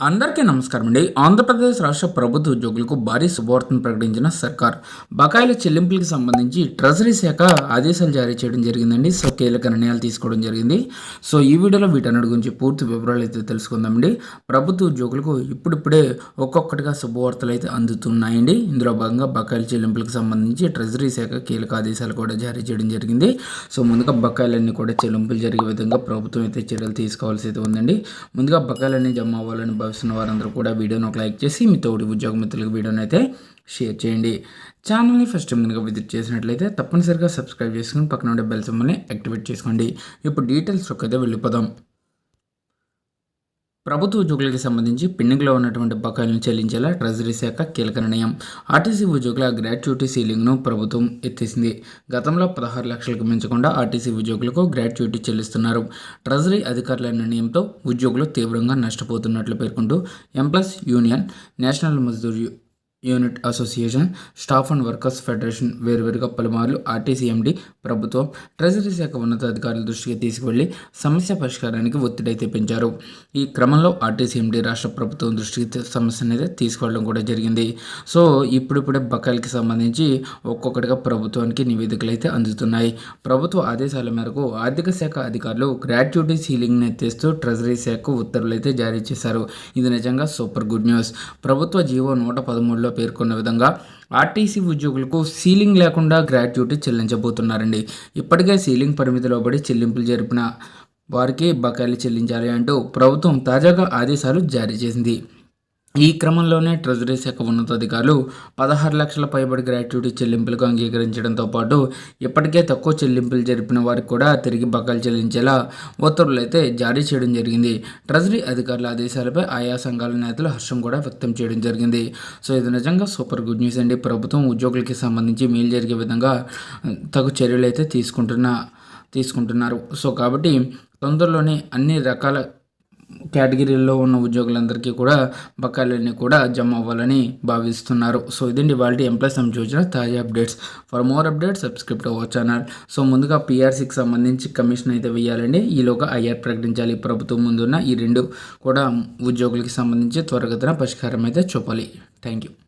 అందరికీ నమస్కారం అండి. ఆంధ్రప్రదేశ్ రాష్ట్ర ప్రభుత్వ ఉద్యోగులకు భారీ శుభవార్తను ప్రకటించిన సర్కార్. బకాయిల చెల్లింపులకు సంబంధించి ట్రెజరీ శాఖ ఆదేశాలు జారీ చేయడం జరిగిందండి. సో కీలక నిర్ణయాలు తీసుకోవడం జరిగింది. సో ఈ వీడియోలో వీటన్నిటి గురించి పూర్తి వివరాలు అయితే తెలుసుకుందామండి. ప్రభుత్వ ఉద్యోగులకు ఇప్పుడిప్పుడే ఒక్కొక్కటిగా శుభవార్తలు అయితే అందుతున్నాయండి. ఇందులో భాగంగా బకాయిల చెల్లింపులకు సంబంధించి ట్రెజరీ శాఖ కీలక ఆదేశాలు కూడా జారీ చేయడం జరిగింది. సో ముందుగా బకాయిలన్నీ కూడా చెల్లింపులు జరిగే విధంగా ప్రభుత్వం అయితే చర్యలు తీసుకోవాల్సి అయితే ఉందండి. ముందుగా బకాయిలన్నీ జమ అవ్వాలని చూస్తున్న వారందరూ కూడా వీడియోని ఒక లైక్ చేసి మీ తోటి ఉద్యోగ మిత్రులకు వీడియోని అయితే షేర్ చేయండి. ఛానల్ని ఫస్ట్ టైం కనుక విజిట్ చేసినట్లయితే తప్పనిసరిగా సబ్స్క్రైబ్ చేసుకుని పక్కన ఉండే బెల్ సింబల్ని యాక్టివేట్ చేసుకోండి. ఇప్పుడు డీటెయిల్స్ అయితే వెళ్ళిపోదాం. ప్రభుత్వ ఉద్యోగులకు సంబంధించి పెండింగ్లో ఉన్నటువంటి బకాయిలను చెల్లించేలా ట్రెజరీ శాఖ కీలక నిర్ణయం. ఆర్టీసీ ఉద్యోగుల గ్రాట్యుటీ సీలింగ్ను ప్రభుత్వం ఎత్తేసింది. గతంలో పదహారు లక్షలకు మించకుండా ఆర్టీసీ ఉద్యోగులకు గ్రాట్యుటీ చెల్లిస్తున్నారు. ట్రెజరీ అధికారుల నిర్ణయంతో ఉద్యోగులు తీవ్రంగా నష్టపోతున్నట్లు పేర్కొంటూ employees union national Mazdoor unit association staff and workers federation వేరువేరుగా పలుమార్లు ఆర్టీసీ ఎండి ప్రభుత్వం ట్రెజరీ శాఖ ఉన్నతాధికారుల దృష్టికి తీసుకువెళ్ళి సమస్య పరిష్కారానికి ఒత్తిడి పెంచారు. ఈ క్రమంలో ఆర్టీసీ ఎండి రాష్ట్ర ప్రభుత్వం దృష్టికి సమస్యను అయితే తీసుకెళ్ళడం కూడా జరిగింది. సో ఇప్పుడిప్పుడే బకాయిలకి సంబంధించి ఒక్కొక్కటిగా ప్రభుత్వానికి నివేదికలు అయితే అందుతున్నాయి. ప్రభుత్వ ఆదేశాల మేరకు ఆర్థిక శాఖ అధికారులు గ్రాట్యుటీ సీలింగ్ని ఎత్తేస్తూ ట్రెజరీ శాఖ ఉత్తర్వులు అయితే జారీ చేశారు. ఇది నిజంగా సూపర్ గుడ్ న్యూస్. ప్రభుత్వ జీవో నూట పదమూడులో పేర్కొన్న విధంగా ఆర్టీసీ ఉద్యోగులకు సీలింగ్ లేకుండా గ్రాట్యుటీ చెల్లించబోతున్నారండి. ఇప్పటికే సీలింగ్ పరిమితిలో పడి చెల్లింపులు జరిపిన వారికి బకాయిలు చెల్లించాలి అంటూ ప్రభుత్వం తాజాగా ఆదేశాలు జారీ చేసింది. ఈ క్రమంలోనే ట్రెజరీ శాఖ ఉన్నతాధికారులు పదహారు లక్షల పైబడి గ్రాట్యుటీ చెల్లింపులకు అంగీకరించడంతో పాటు ఇప్పటికే తక్కువ చెల్లింపులు జరిపిన వారికి కూడా తిరిగి బకాయిలు చెల్లించేలా ఉత్తర్వులు అయితే జారీ చేయడం జరిగింది. ట్రెజరీ అధికారుల ఆదేశాలపై ఆయా సంఘాల నేతలు హర్షం కూడా వ్యక్తం చేయడం జరిగింది. సో ఇది నిజంగా సూపర్ గుడ్ న్యూస్ అండి. ప్రభుత్వం ఉద్యోగులకి సంబంధించి మేలు జరిగే విధంగా తగు చర్యలు అయితే తీసుకుంటున్న తీసుకుంటున్నారు. సో కాబట్టి తొందరలోనే అన్ని రకాల కేటగిరీల్లో ఉన్న ఉద్యోగులందరికీ కూడా బకాయిలన్నీ కూడా జమ అవ్వాలని భావిస్తున్నారు. సో ఇదండి వాళ్ళ ఎంప్లాయీస్ సమ్ చూసిన తాజా updates. For more updates subscribe our channel so ముందుగా పీఆర్సీకి సంబంధించి కమిషన్ అయితే వేయాలండి. ఈలోగా ఐఆర్ ప్రకటించాలి. ప్రభుత్వం ముందున్న ఈ రెండు కూడా ఉద్యోగులకి సంబంధించి త్వరగతిన పరిష్కారం అయితే చూపాలి. Thank you